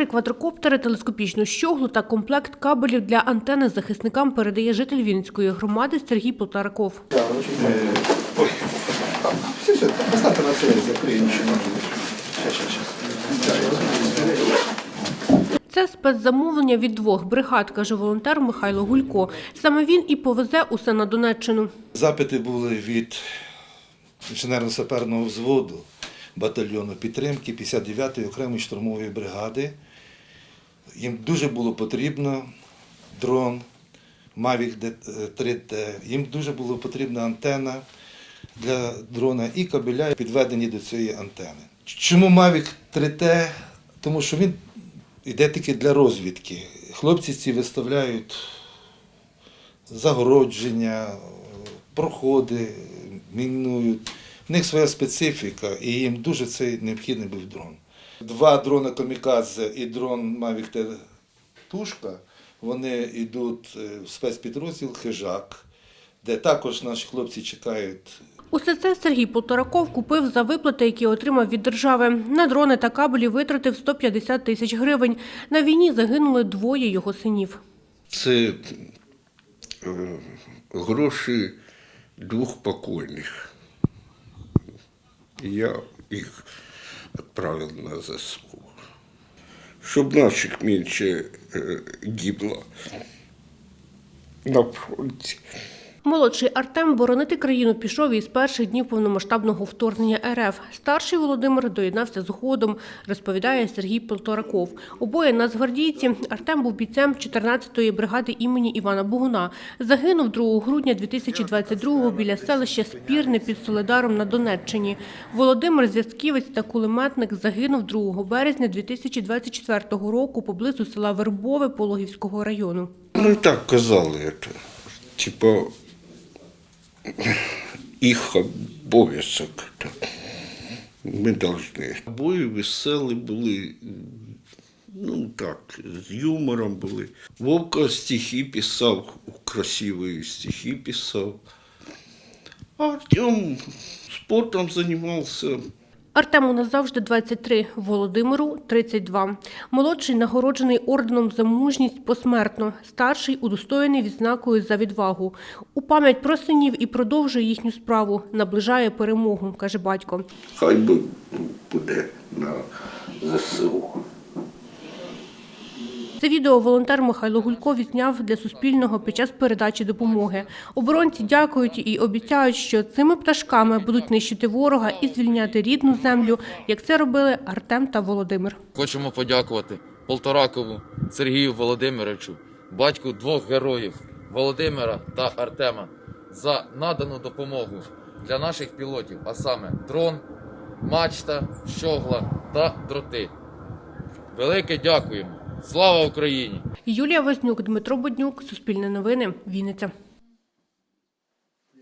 Чотири квадрокоптери, телескопічну щоглу та комплект кабелів для антени захисникам передає житель Вінницької громади Сергій. Сейчас, сейчас, сейчас. Це спецзамовлення від двох бригад, каже волонтер Михайло Гулько. Саме він і повезе усе на Донеччину. Запити були від інженерно-саперного взводу батальйону підтримки 59-ї окремої штурмової бригади. Їм дуже було потрібно дрон Mavic 3T, їм дуже було потрібна антена для дрона і кабеля підведені до цієї антени. Чому Mavic 3T? Тому що він йде тільки для розвідки. Хлопці ці виставляють загородження, проходи, мінують. В них своя специфіка, і їм дуже цей необхідний був дрон. Два дрони Камікадзе і дрон Mavic T Тушка, вони йдуть е, в спецпідрозділ Хижак, де також наші хлопці чекають Усе це Сергій Полтораков купив за виплати, які отримав від держави. На дрони та кабелі витратив 150 тисяч гривень. На війні загинули двоє його синів. Це е, гроші двох покойних. Я їх відправив на ЗСУ. Щоб наших менше е, гибло на фронті. Молодший Артем боронити країну пішов із перших днів повномасштабного вторгнення РФ. Старший Володимир доєднався згодом, розповідає Сергій Полтораков. Обоє нацгвардійці. Артем був бійцем 14-ї бригади імені Івана Богуна. Загинув 2 грудня 2022-го біля селища Спірне під Соледаром на Донеччині. Володимир Зв'язківець та кулеметник загинув 2 березня 2024 року поблизу села Вербове Пологівського району. Ну так казали, типа їх обов'язок. Мы должны. Обои веселі були, ну так, з юмором були. Вовка стихи писав, красиві стихи писав. А Артем спортом займався. Артему назавжди 23, Володимиру 32. Молодший нагороджений орденом за мужність посмертно, старший удостоєний відзнакою за відвагу. У пам'ять про синів і продовжує їхню справу, наближає перемогу, каже батько. Хай би буде на ЗСУ. Це відео волонтер Михайло Гулько відзняв для Суспільного під час передачі допомоги. Оборонці дякують і обіцяють, що цими пташками будуть нищити ворога і звільняти рідну землю, як це робили Артем та Володимир. Хочемо подякувати Полторакову Сергію Володимировичу, батьку двох героїв Володимира та Артема, за надану допомогу для наших пілотів, а саме дрон, мачта, щогла та дроти. Велике дякуємо! Слава Україні! Юлія Вознюк, Дмитро Боднюк, Суспільне новини, Вінниця.